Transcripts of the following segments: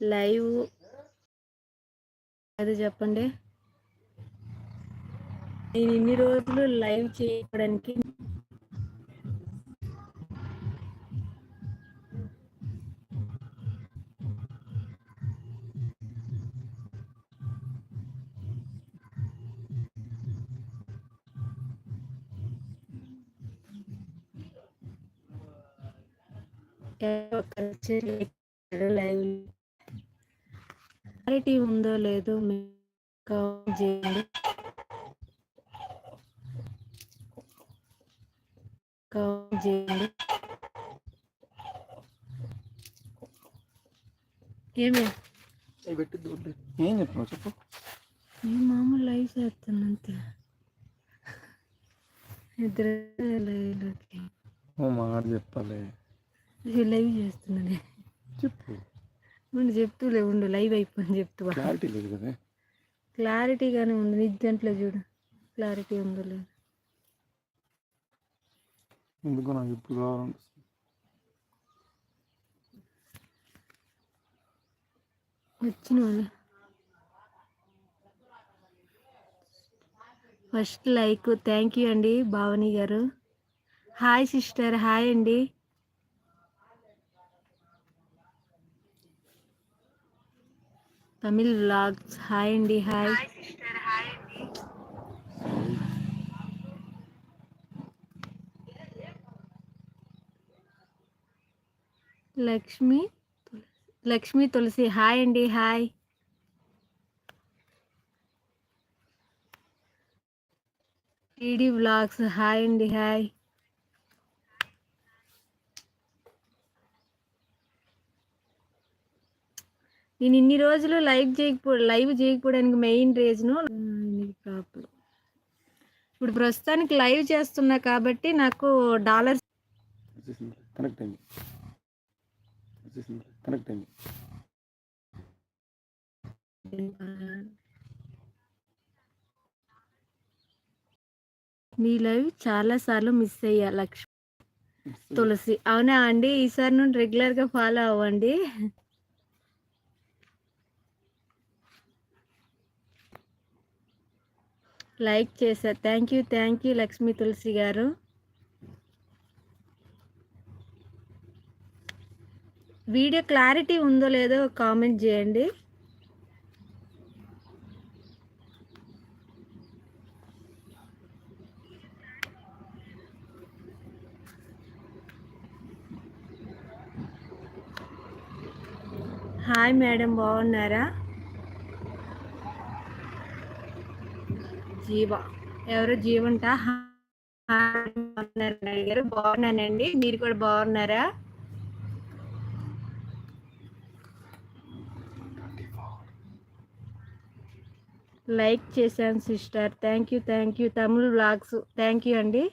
Live అది చెప్పండి. నేను ఇన్ని రోజులు లైవ్ చేయడానికి లైవ్ క్లారిటీ ఉందో లేదో చేయండి. చేయండి. ఏమే? అవి పెట్టి దూరలే ఏం చెప్తున్నావు? చెప్పు. నేను మామూలు లైవ్ చేస్తాను అంతే ఇద్దరు లైవ్లోకి ఓ మాట చెప్పాలి. లైవ్ చేస్తున్నాను చెప్పు. ఉండు చెప్తూలే ఉండు లైవ్ అయిపోయింది చెప్తూ క్లారిటీ లేదు కదా. క్లారిటీగానే ఉంది నిజంట్లో చూడు. క్లారిటీ ఉందో లేదు. ఎందుకో నాకు ఇప్పుడు కావాలనిపిస్తుంది. వచ్చిన వాళ్ళు ఫస్ట్ లైక్ థ్యాంక్ యూ అండి భావని గారు. హాయ్ సిస్టర్ హాయ్ అండి. తమిళ్ వ్లాగ్స్ హాయ్ అండి హాయ్ లక్ష్మి లక్ష్మి తులసి హాయ్ అండి హాయ్ టీడీ వ్లాగ్స్ హాయ్ అండి హాయ్ నేను ఇన్ని రోజులు లైవ్ చేయకపో లైవ్ చేయకపోవడానికి మెయిన్ రీజను ప్రాబ్లం ఇప్పుడు ప్రస్తుతానికి లైవ్ చేస్తున్నా కాబట్టి నాకు డాలర్స్ కనెక్ట్ అయింది. కనెక్ట్ అయింది. మీ లైవ్ చాలా సార్లు మిస్ అయ్యా లక్ష్మి. తులసి. అవునా అండి? ఈసారి నుండి రెగ్యులర్గా ఫాలో అవ్వండి. లైక్ చేశారు thank you thank you Lakshmi Tulasi garu. Video clarity ఉందో లేదో కామెంట్ చేయండి. హాయ్ మేడం బాగున్నారా? జీవ. ఎవరు జీవంట? అడిగారు బాగున్నానండి. మీరు కూడా బాగున్నారా? లైక్ చేశాను sister. Thank you thank you Tamil blogs thank you అండి.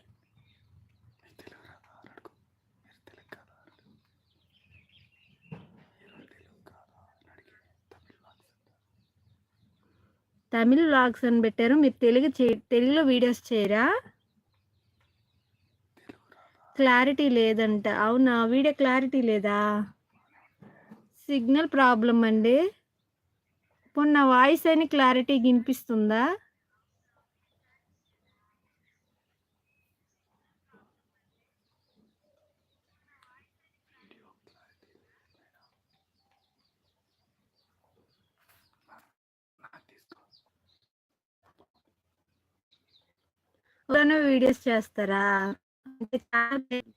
తమిళ్ వ్లాగ్స్ అని పెట్టారు. మీరు తెలుగు చే తెలుగులో వీడియోస్ చేయరా? క్లారిటీ లేదంట. అవునా? వీడియో క్లారిటీ లేదా? సిగ్నల్ ప్రాబ్లం అండి. ఇప్పుడు నా వాయిస్ అని క్లారిటీ వినిపిస్తుందా? వీడియోస్ చేస్తారా?